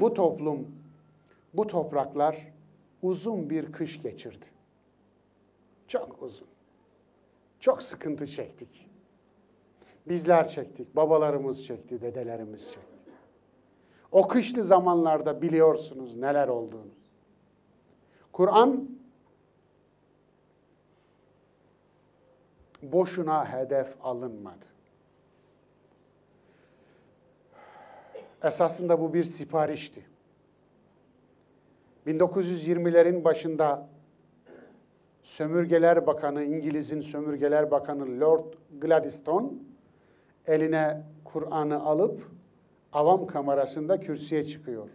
bu toplum, bu topraklar uzun bir kış geçirdi. Çok uzun. Çok sıkıntı çektik. Bizler çektik, babalarımız çekti, dedelerimiz çekti. O kışlı zamanlarda biliyorsunuz neler olduğunu. Kur'an boşuna hedef alınmadı. Esasında bu bir siparişti. 1920'lerin başında Sömürgeler Bakanı, İngiliz'in Sömürgeler Bakanı Lord Gladstone eline Kur'an'ı alıp avam kamerasında kürsüye çıkıyor.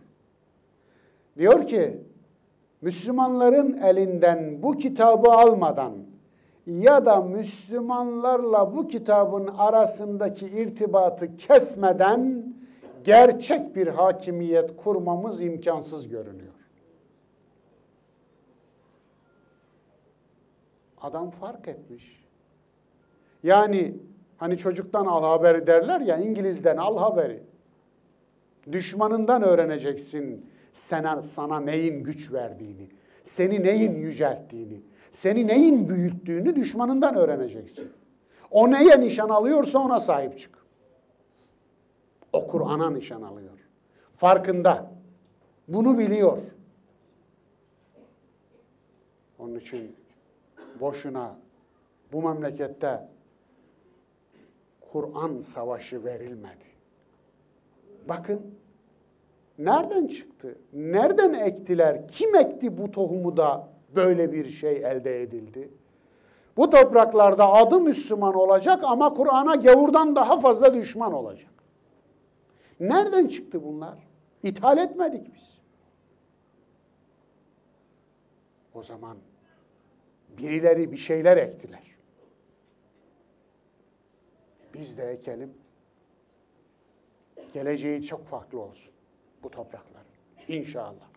Diyor ki, Müslümanların elinden bu kitabı almadan ya da Müslümanlarla bu kitabın arasındaki irtibatı kesmeden gerçek bir hakimiyet kurmamız imkansız görünüyor. Adam fark etmiş. Yani hani çocuktan al haberi derler ya İngiliz'den al haberi. Düşmanından öğreneceksin sana, sana neyin güç verdiğini, seni neyin yücelttiğini, seni neyin büyüttüğünü düşmanından öğreneceksin. O neye nişan alıyorsa ona sahip çık. O Kur'an'a nişan alıyor. Farkında. Bunu biliyor. Onun için boşuna bu memlekette Kur'an savaşı verilmedi. Bakın nereden çıktı? Nereden ektiler? Kim ekti bu tohumu da böyle bir şey elde edildi? Bu topraklarda adı Müslüman olacak ama Kur'an'a gavurdan daha fazla düşman olacak. Nereden çıktı bunlar? İthal etmedik biz. O zaman birileri bir şeyler ektiler. Biz de ekelim. Geleceği çok farklı olsun bu topraklar. İnşallah.